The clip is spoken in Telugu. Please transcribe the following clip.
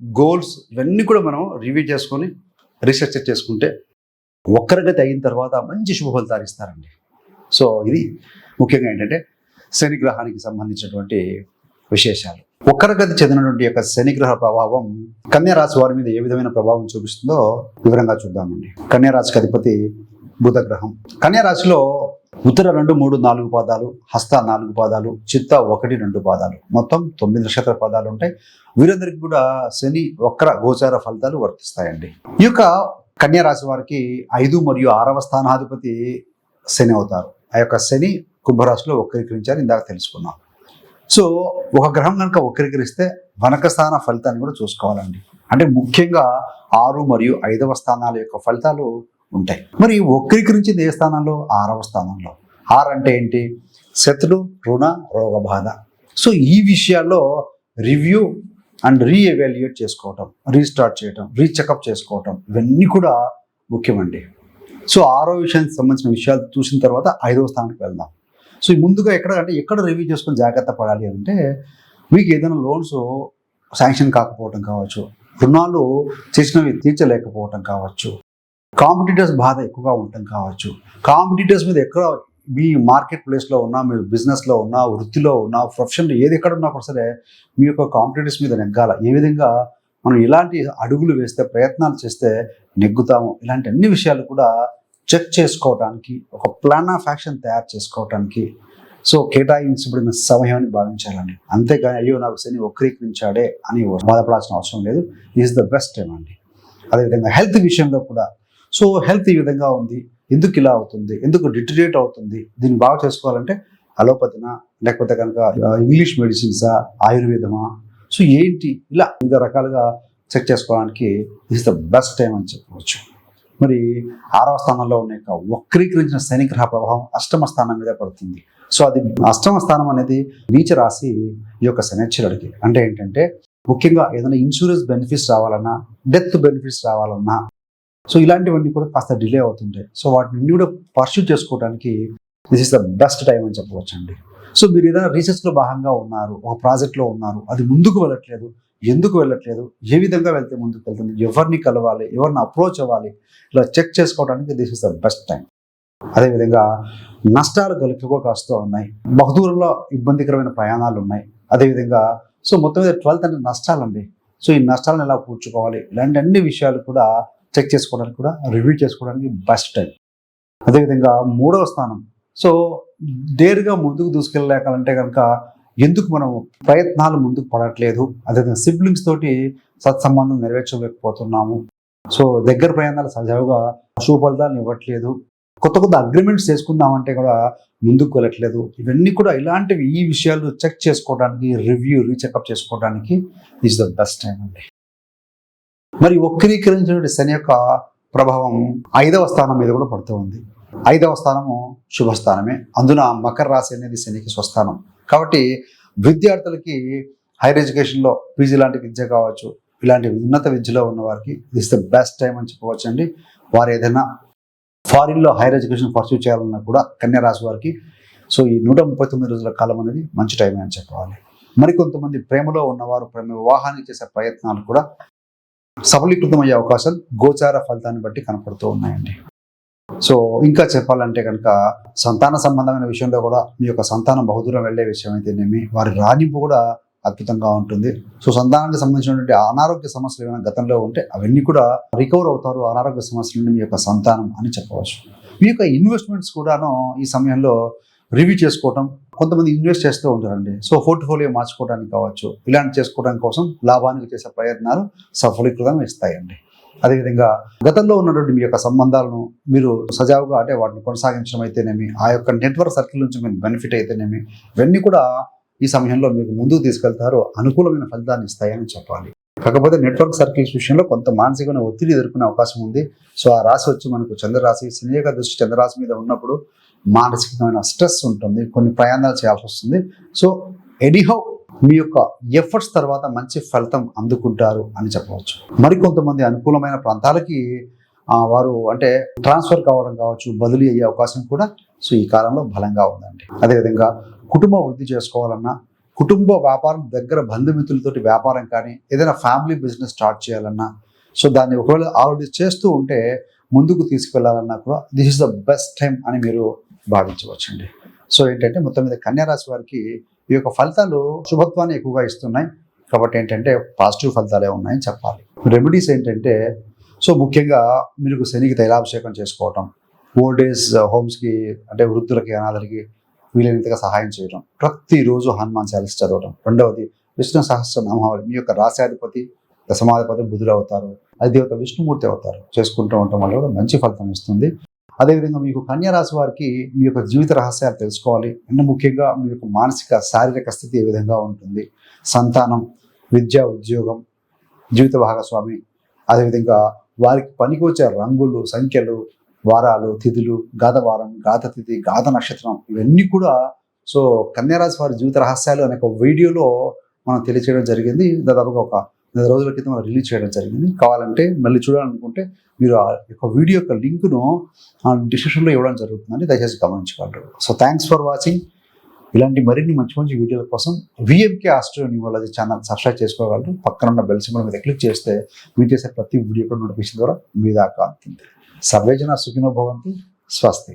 గోల్స్ ఇవన్నీ కూడా మనం రివ్యూ చేసుకొని రీసెర్చ్ చేసుకుంటే ఒక్కరిగతి అయిన తర్వాత మంచి శుభ ఫలితాలు ఇస్తారండి సో ఇది ముఖ్యంగా ఏంటంటే శనిగ్రహానికి సంబంధించినటువంటి విశేషాలు. ఒక్కరిగతి చెందినటువంటి యొక్క శనిగ్రహ ప్రభావం కన్యారాశి వారి మీద ఏ విధమైన ప్రభావం చూపిస్తుందో వివరంగా చూద్దామండి. కన్యారాశికి అధిపతి బుధగ్రహం కన్యారాశిలో ఉత్తర రెండు మూడు నాలుగు పాదాలు హస్త నాలుగు పాదాలు చిత్త ఒకటి రెండు పాదాలు. మొత్తం తొమ్మిది నక్షత్ర పాదాలు ఉంటాయి. వీరందరికీ కూడా శని వక్ర గోచార ఫలితాలు వర్తిస్తాయండి. ఈ యొక్క కన్యా రాశి వారికి ఐదు మరియు ఆరవ స్థానాధిపతి శని అవుతారు. ఆ యొక్క శని కుంభరాశిలో వక్రీకరించారు ఇందాక తెలుసుకున్నాం. సో ఒక గ్రహం కనుక వక్రీకరిస్తే వనక స్థాన ఫలితాన్ని కూడా చూసుకోవాలండి. అంటే ముఖ్యంగా ఆరు మరియు ఐదవ స్థానాల యొక్క ఫలితాలు ఉంటాయి. మరి వక్రీకరించింది ఏ స్థానంలో ఆరవ స్థానంలో ఆరు అంటే ఏంటి? శత్రు రుణ రోగ బాధ. సో ఈ విషయాల్లో రివ్యూ అండ్ రీఎవాల్యుయేట్ చేసుకోవటం రీస్టార్ట్ చేయటం రీచెకప్ చేసుకోవటం ఇవన్నీ కూడా ముఖ్యమండి. సో ఆరో విషయానికి సంబంధించిన విషయాలు చూసిన తర్వాత ఐదవ స్థానానికి వెళ్దాం. సో ముందుగా ఎక్కడ అంటే ఎక్కడ రివ్యూ చేసుకొని జాగ్రత్త పడాలి అంటే మీకు ఏదైనా లోన్స్ శాంక్షన్ కాకపోవటం కావచ్చు రుణాలు చేసినవి తీర్చలేకపోవటం కావచ్చు కాంపిటీటర్స్ బాధ ఎక్కువగా ఉండటం కావచ్చు. కాంపిటీటర్స్ మీద ఎక్కడ మీ మార్కెట్ ప్లేస్లో ఉన్నా మీరు బిజినెస్లో ఉన్నా వృత్తిలో ఉన్నా ప్రొఫెషన్లో ఏది ఎక్కడ ఉన్నా కూడా సరే మీ యొక్క కాంపిటీటర్స్ మీద నెగ్గాల. ఏ విధంగా మనం ఇలాంటి అడుగులు వేస్తే ప్రయత్నాలు చేస్తే నెగ్గుతాము? ఇలాంటి అన్ని విషయాలు కూడా చెక్ చేసుకోవడానికి ఒక ప్లాన్ ఆఫ్ యాక్షన్ తయారు చేసుకోవడానికి సో కేటాయించబడిన సమయం అని భావించాలండి. అంతేకాని అయ్యో నాకు శని వక్రీకరించాడే అని బాధపడాల్సిన అవసరం లేదు. ఈజ్ ద బెస్ట్ టైం అండి. అదేవిధంగా హెల్త్ విషయంలో కూడా సో హెల్త్ ఈ విధంగా ఉంది. ఎందుకు ఇలా అవుతుంది? ఎందుకు డిటరేట్ అవుతుంది? దీన్ని బాగా చేసుకోవాలంటే అలోపతినా లేకపోతే కనుక ఇంగ్లీష్ మెడిసిన్సా ఆయుర్వేదమా? సో ఏంటి? ఇలా వివిధ రకాలుగా చెక్ చేసుకోవడానికి ఇస్ ద బెస్ట్ టైం అని చెప్పవచ్చు. మరి ఆరవ స్థానంలో ఉన్న యొక్క వక్రీకరించిన శనిగ్రహ ప్రభావం అష్టమ స్థానం మీద పడుతుంది. సో అది అష్టమ స్థానం అనేది నీచ రాశి ఈ యొక్క శనిచ్చరుడికి అంటే ఏంటంటే ముఖ్యంగా ఏదైనా ఇన్సూరెన్స్ బెనిఫిట్స్ రావాలన్నా డెత్ బెనిఫిట్స్ రావాలన్నా సో ఇలాంటివన్నీ కూడా కాస్త డిలే అవుతుంటాయి. సో వాటిని కూడా పర్సూ చేసుకోవడానికి this is the best time అని చెప్పవచ్చు అండి సో మీరు ఏదైనా రీసెర్చ్లో భాగంగా ఉన్నారు ఒక ప్రాజెక్ట్లో ఉన్నారు అది ముందుకు వెళ్ళట్లేదు ఎందుకు వెళ్ళట్లేదు ఏ విధంగా వెళ్తే ముందుకు వెళ్తుంది ఎవరిని కలవాలి ఎవరిని అప్రోచ్ అవ్వాలి ఇలా చెక్ చేసుకోవడానికి this is the best time అదేవిధంగా నష్టాలు ఎక్కువగా కాస్తూ ఉన్నాయి బహుదూరంలో ఇబ్బందికరమైన ప్రయాణాలు ఉన్నాయి. అదేవిధంగా సో మొత్తం మీద ట్వెల్త్ అంటే నష్టాలండి. సో ఈ నష్టాలను ఎలా పూడ్చుకోవాలి ఇలాంటి అన్ని విషయాలు కూడా చెక్ చేసుకోవడానికి కూడా రివ్యూ చేసుకోవడానికి బెస్ట్ టైం అదేవిధంగా మూడవ స్థానం. సో డేర్గా ముందుకు దూసుకెళ్ళలేకాలంటే కనుక ఎందుకు మనం ప్రయత్నాలు ముందుకు పడట్లేదు? అదేవిధంగా సిబ్లింగ్స్ తోటి సత్సంబంధం నెరవేర్చలేకపోతున్నాము. సో దగ్గర ప్రయాణాలు సజావుగా శుభ ఫలితాలను ఇవ్వట్లేదు. కొత్త కొత్త అగ్రిమెంట్స్ చేసుకుందామంటే కూడా ముందుకు వెళ్ళట్లేదు. ఇవన్నీ కూడా ఇలాంటివి ఈ విషయాలు చెక్ చేసుకోవడానికి రివ్యూ రీచెకప్ చేసుకోవడానికి ఈజ్ ద బెస్ట్ టైం అండి. మరి వక్రీకరించినటువంటి శని యొక్క ప్రభావం ఐదవ స్థానం మీద కూడా పడుతూ ఉంది. ఐదవ స్థానము శుభస్థానమే. అందున మకర రాశి అనేది శనికి స్వస్థానం. కాబట్టి విద్యార్థులకి హైయర్ ఎడ్యుకేషన్లో పీజీ లాంటి విద్య కావచ్చు ఇలాంటి ఉన్నత విద్యలో ఉన్న వారికి దిస్ ద బెస్ట్ టైం అని చెప్పవచ్చు అండి వారు ఏదైనా ఫారిన్లో హైయర్ ఎడ్యుకేషన్ పర్సూ చేయాలన్నా కూడా కన్యా రాశి వారికి సో ఈ నూట ముప్పై తొమ్మిది రోజుల కాలం అనేది మంచి టైమే అని చెప్పాలి మరికొంతమంది ప్రేమలో ఉన్నవారు ప్రేమ వివాహానికి చేసే ప్రయత్నాలు కూడా సఫలీకృతమయ్యే అవకాశాలు గోచార ఫలితాన్ని బట్టి కనపడుతూ ఉన్నాయండి. సో ఇంకా చెప్పాలంటే కనుక సంతాన సంబంధమైన విషయంలో కూడా మీ యొక్క సంతానం బహుదూరం వెళ్ళే విషయం అయితేనేమి వారి రాణింపు కూడా అద్భుతంగా ఉంటుంది. సో సంతానానికి సంబంధించినటువంటి అనారోగ్య సమస్యలు ఏమైనా గతంలో ఉంటే అవన్నీ కూడా రికవర్ అవుతారు అనారోగ్య సమస్యల నుండి మీ యొక్క సంతానం అని చెప్పవచ్చు. మీ యొక్క ఇన్వెస్ట్మెంట్స్ కూడాను ఈ సమయంలో రివ్యూ చేసుకోవటం కొంతమంది ఇన్వెస్ట్ చేస్తూ ఉంటారండి. సో పోర్ట్ఫోలియో మార్చుకోవడానికి కావచ్చు ఇలాంటి చేసుకోవడానికి కోసం లాభానికి చేసే ప్రయత్నాలు సఫలీకృతం ఇస్తాయండి. అదేవిధంగా గతంలో ఉన్నటువంటి మీ యొక్క సంబంధాలను మీరు సజావుగా అంటే వాటిని కొనసాగించడం అయితేనేమి ఆ యొక్క నెట్వర్క్ సర్కిల్ నుంచి మీరు బెనిఫిట్ అయితేనేమి ఇవన్నీ కూడా ఈ సమయంలో మీకు ముందుకు తీసుకెళ్తారు అనుకూలమైన ఫలితాన్ని ఇస్తాయని చెప్పాలి. కాకపోతే నెట్వర్క్ సర్కిల్స్ విషయంలో కొంత మానసికమైన ఒత్తిడి ఎదుర్కొనే అవకాశం ఉంది. సో ఆ రాశి వచ్చి మనకు చంద్రరాశి శనియక దృష్టి చంద్రరాశి మీద ఉన్నప్పుడు మానసికమైన స్ట్రెస్ ఉంటుంది కొన్ని ప్రయాణాలు చేయాల్సి వస్తుంది. సో ఎడిహౌ మీ యొక్క ఎఫర్ట్స్ తర్వాత మంచి ఫలితం అందుకుంటారు అని చెప్పవచ్చు. మరికొంతమంది అనుకూలమైన ప్రాంతాలకి వారు అంటే ట్రాన్స్ఫర్ కావడం కావచ్చు బదిలీ అయ్యే అవకాశం కూడా సో ఈ కాలంలో బలంగా ఉందండి. అదేవిధంగా కుటుంబ వృద్ధి చేసుకోవాలన్నా కుటుంబ వ్యాపారం దగ్గర బంధుమిత్రులతోటి వ్యాపారం కానీ ఏదైనా ఫ్యామిలీ బిజినెస్ స్టార్ట్ చేయాలన్నా సో దాన్ని ఒకవేళ ఆల్రెడీ చేస్తూ ఉంటే ముందుకు తీసుకెళ్ళాలన్నా కూడా this is the best time అని మీరు భావించవచ్చండి. సో ఏంటంటే మొత్తం మీద కన్యారాశి వారికి ఈ యొక్క ఫలితాలు శుభత్వాన్ని ఎక్కువగా ఇస్తున్నాయి. కాబట్టి ఏంటంటే పాజిటివ్ ఫలితాలే ఉన్నాయని చెప్పాలి. రెమెడీస్ ఏంటంటే సో ముఖ్యంగా మీరు శనికి తైలాభిషేకం చేసుకోవటం ఓల్డ్ ఏజ్ హోమ్స్కి అంటే వృద్ధులకి అనాథలకి వీలైనంతగా సహాయం చేయడం ప్రతిరోజు హనుమాన్ చాలీస్ చదవడం రెండవది విష్ణు సహస్ర నామావళి మీ యొక్క రాశాధిపతి దశమాధిపతి బుధుడు అవుతారు. అధిదేవత విష్ణుమూర్తి అవుతారు. చేసుకుంటూ ఉండటం వల్ల కూడా మంచి ఫలితం ఇస్తుంది. అదేవిధంగా మీకు కన్యారాశి వారికి మీ యొక్క జీవిత రహస్యాలు తెలుసుకోవాలి. అండ్ ముఖ్యంగా మీ యొక్క మానసిక శారీరక స్థితి ఏ విధంగా ఉంటుంది. సంతానం విద్య ఉద్యోగం జీవిత భాగస్వామి అదేవిధంగా వారికి పనికొచ్చే రంగులు సంఖ్యలు వారాలు తిథులు గాధవారం గాథ తిథి గాథ నక్షత్రం ఇవన్నీ కూడా సో కన్యారాశి వారి జీవిత రహస్యాలు అనే ఒక వీడియోలో మనం తెలియచేయడం జరిగింది. దాదాపుగా ఒక నెల రోజుల క్రితం అది రిలీజ్ చేయడం జరిగింది. కావాలంటే మళ్ళీ చూడాలనుకుంటే మీరు ఆ యొక్క వీడియో యొక్క లింక్ను డిస్క్రిప్షన్లో ఇవ్వడం జరుగుతుందని దయచేసి గమనించగలరు సో థ్యాంక్స్ ఫర్ వాచింగ్ ఇలాంటి మరిన్ని మంచి మంచి వీడియోల కోసం విఎంకే ఆస్ట్రో న్యూవాలజీ ఛానల్ సబ్స్క్రైబ్ చేసుకోగలరు. పక్కన ఉన్న బెల్ సింబల్ మీద క్లిక్ చేస్తే మీరు చేసే ప్రతి వీడియో కూడా నోటిఫికేషన్ ద్వారా మీ దాకా అందుతుంది సర్వేజన సుఖినో భవంతి. స్వస్తి.